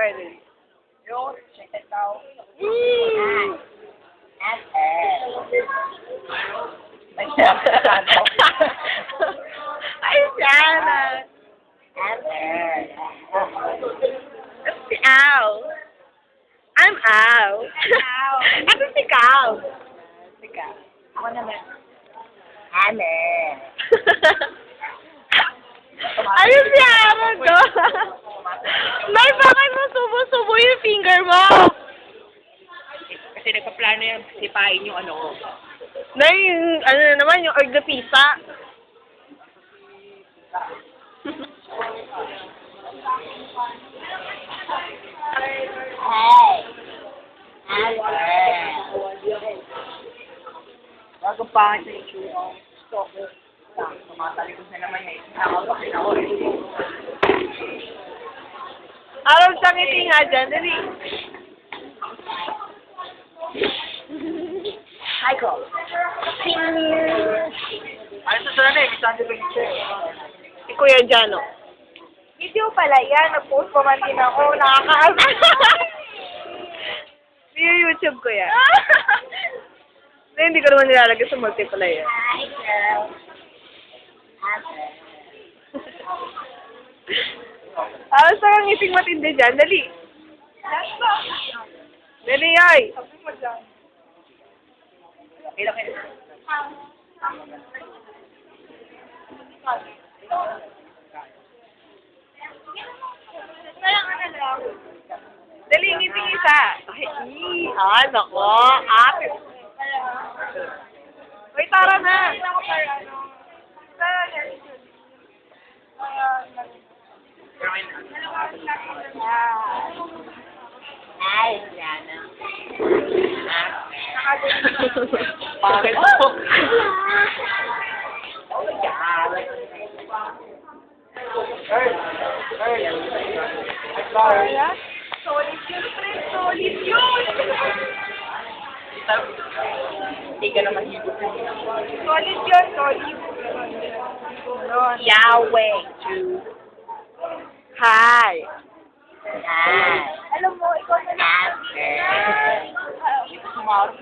pwede. Yo, check it out. Mm. Ay? Ay, Sana. Si Al. I'm Al. Ano si Cal? Teka, ako naman. Ame. Ayun si Aaron ko. Nay, bakit mo subo-subo yung finger mo? Kasi nagpa-plano yan, sipain yung ano ko. Nay, yung, ano na naman, yung org de pizza. Bago pa sa itsura. Gusto ko. Tumatalikod na naman eh. Nakakapakin ako eh. Araw sa ngiti nga dyan, dali. Ko. Ano sa sana eh? Gusto ko picture. Si Kuya Jano. Video pala yan. Nag-post pa man din ako. Nakaka- Yung YouTube ko yan. Hindi, hindi ko naman nilalagay sa multiplayer. Hi, girl. Araw sa kang ngiting matindi dyan, dali. Dali, ay. Kailan kayo? Dali, ngiting isa. Ay, ah, nako. Ate. Uy, tara na. Hi, Diana. Bakit po? Oh my God. Hey, hey. Sorry. Solid yun, pre. Solid yun. Hindi ka naman hibot. Solid yun, solid. Yahweh. Hi. Hi. Alam mo, ikaw na Happy. Ito sumarap.